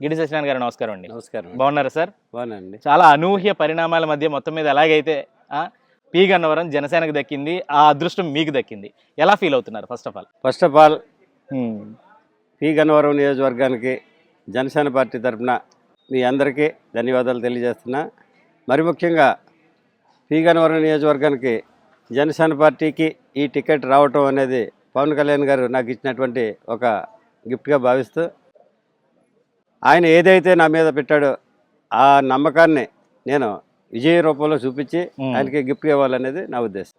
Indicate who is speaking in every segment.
Speaker 1: గిడి సత్యనారాయణ గారు నమస్కారం అండి.
Speaker 2: నమస్కారం
Speaker 1: బాగున్నారా సార్?
Speaker 2: బాగునండి
Speaker 1: చాలా అనూహ్య పరిణామాల మధ్య మొత్తం మీద ఎలాగైతే పి గన్నవరం జనసేనకు దక్కింది ఆ అదృష్టం మీకు దక్కింది. ఎలా ఫీల్ అవుతున్నారు first of all?
Speaker 2: First of all P Gannavaram నియోజకవర్గానికి జనసేన పార్టీ తరఫున మీ అందరికీ ధన్యవాదాలు తెలియజేస్తున్నా. మరి ముఖ్యంగా పి గన్నవరం నియోజకవర్గానికి జనసేన పార్టీకి ఈ టికెట్ రావటం అనేది పవన్ కళ్యాణ్ గారు నాకు ఇచ్చినటువంటి ఒక గిఫ్ట్గా భావిస్తూ ఆయన ఏదైతే నా మీద పెట్టాడో ఆ నమ్మకాన్ని నేను విజయ రూపంలో చూపించి. ఆయనకి గిఫ్ట్ ఇవ్వాలనేది నా ఉద్దేశం.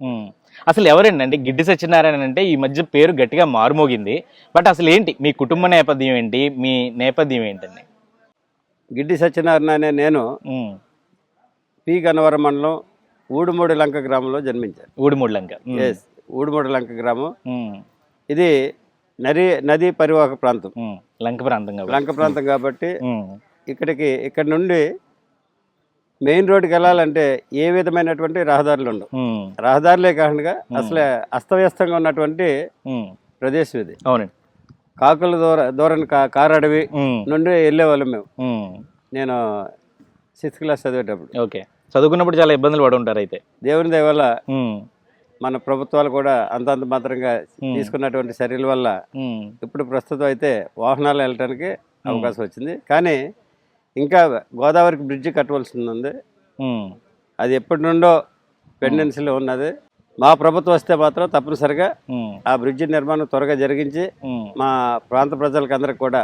Speaker 1: అసలు ఎవరండి అంటే గిడ్డి సత్యనారాయణ అంటే ఈ మధ్య పేరు గట్టిగా మారుమోగింది బట్ అసలు ఏంటి మీ కుటుంబ నేపథ్యం ఏంటి మీ నేపథ్యం ఏంటండి
Speaker 2: గిడ్డి సత్యనారాయణ అనే నేను. పి గన్నవరం మండలం ఊడుమూడి లంక గ్రామంలో జన్మించాను
Speaker 1: ఉమ్.
Speaker 2: ఎస్ ఊడుమూడి లంక గ్రామం. ఇది నది నదీ పరివాహక ప్రాంతం.
Speaker 1: లంక ప్రాంతం కాబట్టి.
Speaker 2: లంక ప్రాంతం కాబట్టి. ఇక్కడికి ఇక్కడ నుండి మెయిన్ రోడ్డుకి వెళ్ళాలంటే ఏ విధమైనటువంటి రహదారులు ఉండవు. రహదారులే కాకుండా అసలు అస్తవ్యస్తంగా ఉన్నటువంటి. ప్రదేశం ఇది
Speaker 1: అవునండి
Speaker 2: కాకుల దూర దూరం కా కారు అడవి. నుండి వెళ్ళేవాళ్ళం మేము. నేను సిక్స్త్ క్లాస్ చదివేటప్పుడు
Speaker 1: ఓకే చదువుకున్నప్పుడు చాలా ఇబ్బందులు పడి ఉంటారు అయితే
Speaker 2: దేవుని దయ వల్ల
Speaker 1: ఉమ్.
Speaker 2: మన ప్రభుత్వాలు కూడా అంతంత మాత్రంగా. తీసుకున్నటువంటి చర్యల వల్ల. ఇప్పుడు ప్రస్తుతం అయితే వాహనాలు వెళ్ళటానికి అవకాశం వచ్చింది కానీ ఇంకా గోదావరికి బ్రిడ్జి కట్టవలసి ఉంది. అది ఎప్పటి నుండో పెండెన్సీలో ఉన్నది మా ప్రభుత్వం వస్తే మాత్రం తప్పనిసరిగా. ఆ బ్రిడ్జి నిర్మాణం త్వరగా జరిగించి. మా ప్రాంత ప్రజలకు అందరికి కూడా.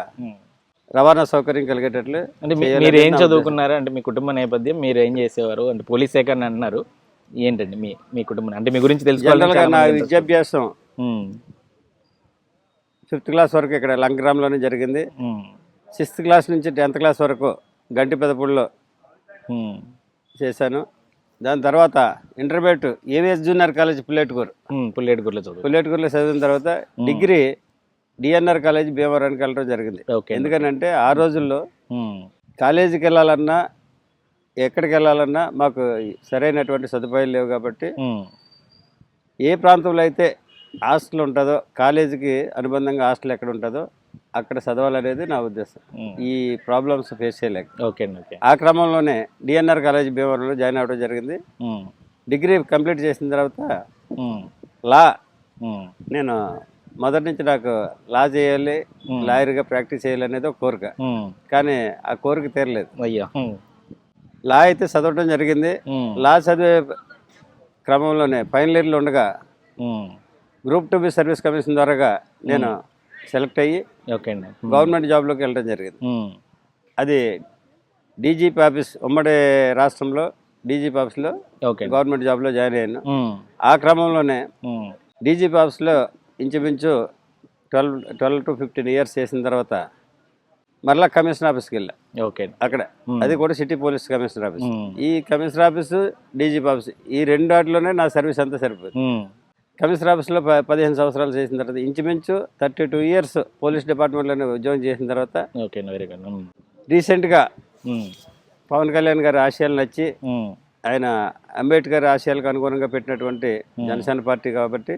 Speaker 2: రవాణా సౌకర్యం కలిగేటట్లు
Speaker 1: అంటే మీరు ఏం చదువుకున్నారు అంటే మీ కుటుంబ నేపథ్యం మీరు ఏం చేసేవారు అంటే పోలీస్ శాఖ అని అంటున్నారు ఏంటండి మీ మీ కుటుంబం అంటే మీ గురించి చాలా
Speaker 2: నా. విద్యాభ్యాసం. ఫిఫ్త్ క్లాస్ వరకు ఇక్కడ లంకగ్రామ్లోనే జరిగింది. సిక్స్త్ క్లాస్ నుంచి టెన్త్ క్లాస్ వరకు గంటి పెదపూడిలో
Speaker 1: ఉమ్.
Speaker 2: చేశాను దాని తర్వాత intermediate AVS junior college Pulletukuru
Speaker 1: ఉమ్. పుల్లేటిగుర్లో చదువు
Speaker 2: పుల్లేటుకూరులో చదివిన తర్వాత డిగ్రీ డిఎన్ఆర్ కాలేజ్ భీమవరానికి వెళ్ళడం జరిగింది
Speaker 1: ఓకే
Speaker 2: ఎందుకనంటే ఆ రోజుల్లో. కాలేజీకి వెళ్ళాలన్నా ఎక్కడికి వెళ్ళాలన్నా మాకు సరైనటువంటి సదుపాయాలు లేవు కాబట్టి. ఏ ప్రాంతంలో అయితే హాస్టల్ ఉంటుందో కాలేజీకి అనుబంధంగా హాస్టల్ ఎక్కడ ఉంటుందో అక్కడ చదవాలనేది నా ఉద్దేశం. ఈ ప్రాబ్లమ్స్ ఫేస్ చేయలేక
Speaker 1: ఓకే
Speaker 2: ఆ క్రమంలోనే డిఎన్ఆర్ కాలేజ్ భీమవరంలో జాయిన్ అవ్వడం జరిగింది. డిగ్రీ కంప్లీట్ చేసిన తర్వాత. లా. నేను మొదటి నుంచి నాకు లా చేయాలి. లాయర్గా ప్రాక్టీస్ చేయాలి అనేది ఒక కోరిక. కానీ ఆ కోరిక తీరలేదు
Speaker 1: అయ్యో.
Speaker 2: లా అయితే చదవడం జరిగింది. లా చదివే క్రమంలోనే ఫైనల్ ఇయర్లో ఉండగా. Group two B service commission ద్వారాగా నేను సెలెక్ట్ అయ్యి
Speaker 1: ఓకే అండి ఉమ్.
Speaker 2: గవర్నమెంట్ జాబ్లోకి వెళ్ళడం జరిగింది. అది డీజీపీ ఆఫీస్ ఉమ్మడి రాష్ట్రంలో డీజీపీ ఆఫీస్లో. గవర్నమెంట్ జాబ్లో జాయిన్ అయ్యాను. ఆ క్రమంలోనే. డీజీపీ ఆఫీస్లో ఇంచుమించు twelve twelve to fifteen years చేసిన తర్వాత మరలా కమిషనర్ ఆఫీస్కి వెళ్ళా
Speaker 1: ఓకే.
Speaker 2: అక్కడ. అది కూడా సిటీ పోలీస్ కమిషనర్ ఆఫీస్. ఈ కమిషనర్ ఆఫీసు డీజీపీ ఆఫీస్ ఈ రెండు వాటిలోనే నా సర్వీస్ అంతా సరిపోయింది. కమిషనర్ ఆఫీస్లో పదిహేను సంవత్సరాలు చేసిన తర్వాత ఇంచుమించు థర్టీ టూ ఇయర్స్ పోలీస్ డిపార్ట్మెంట్లోనే ఉద్యోగం చేసిన తర్వాత
Speaker 1: ఓకే అండి వెరీ గుడ్ ఉమ్.
Speaker 2: రీసెంట్గా. పవన్ కళ్యాణ్ గారి ఆశయాలు నచ్చి. ఆయన అంబేద్కర్ ఆశయాలకు అనుగుణంగా పెట్టినటువంటి జనసేన పార్టీ కాబట్టి.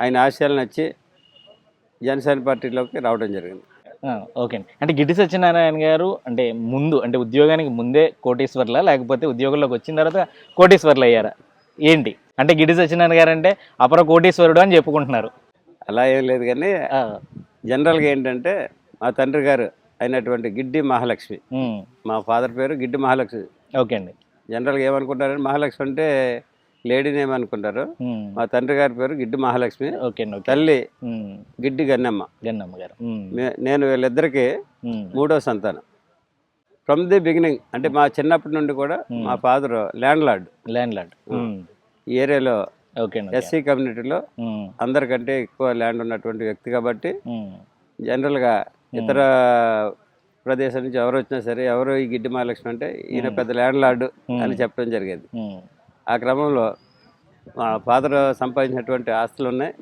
Speaker 2: ఆయన ఆశయాలు నచ్చి జనసేన పార్టీలోకి రావడం జరిగింది
Speaker 1: ఓకే అండి. అంటే గిడ్డి సత్యనారాయణ గారు అంటే ముందు అంటే ఉద్యోగానికి ముందే కోటీశ్వర్లా లేకపోతే ఉద్యోగంలోకి వచ్చిన తర్వాత కోటీశ్వర్లు అయ్యారా? ఏంటి? అంటే గిడ్డి సత్యనారాయణ గారు అంటే అపర కోటీశ్వరుడు అని చెప్పుకుంటున్నారు.
Speaker 2: అలా ఏం లేదు కానీ జనరల్గా ఏంటంటే మా తండ్రి గారు అయినటువంటి గిడ్డి మహాలక్ష్మి. మా ఫాదర్ పేరు గిడ్డి మహాలక్ష్మి.
Speaker 1: ఓకే అండి.
Speaker 2: జనరల్గా ఏమనుకుంటారంటే మహాలక్ష్మి అంటే లేడీ నేమ్ అనుకుంటారు. మా తండ్రి గారి పేరు గిడ్డి మహాలక్ష్మి
Speaker 1: ఓకే అండి ఓకే
Speaker 2: తల్లి. గిడ్డి గన్నమ్మ
Speaker 1: గన్నమ్మ గారు
Speaker 2: నేను వీళ్ళిద్దరికి. మూడో సంతానం ఫ్రమ్ ది బిగినింగ్ అంటే మా చిన్నప్పటి నుండి కూడా మా father land lord
Speaker 1: land lord.
Speaker 2: ఈ ఏరియాలో. ఎస్సీ కమ్యూనిటీలో. అందరికంటే ఎక్కువ ల్యాండ్ ఉన్నటువంటి వ్యక్తి కాబట్టి. జనరల్గా ఇతర ప్రదేశం నుంచి ఎవరు వచ్చినా సరే ఎవరు ఈ గిడ్డి మహాలక్ష్మి అంటే ఈయన పెద్ద ల్యాండ్ లార్డు అని చెప్పడం జరిగేది. ఆ క్రమంలో మా ఫాదర్ సంపాదించినటువంటి ఆస్తులు ఉన్నాయి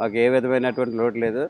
Speaker 2: మాకు ఏ విధమైనటువంటి లోటు లేదు.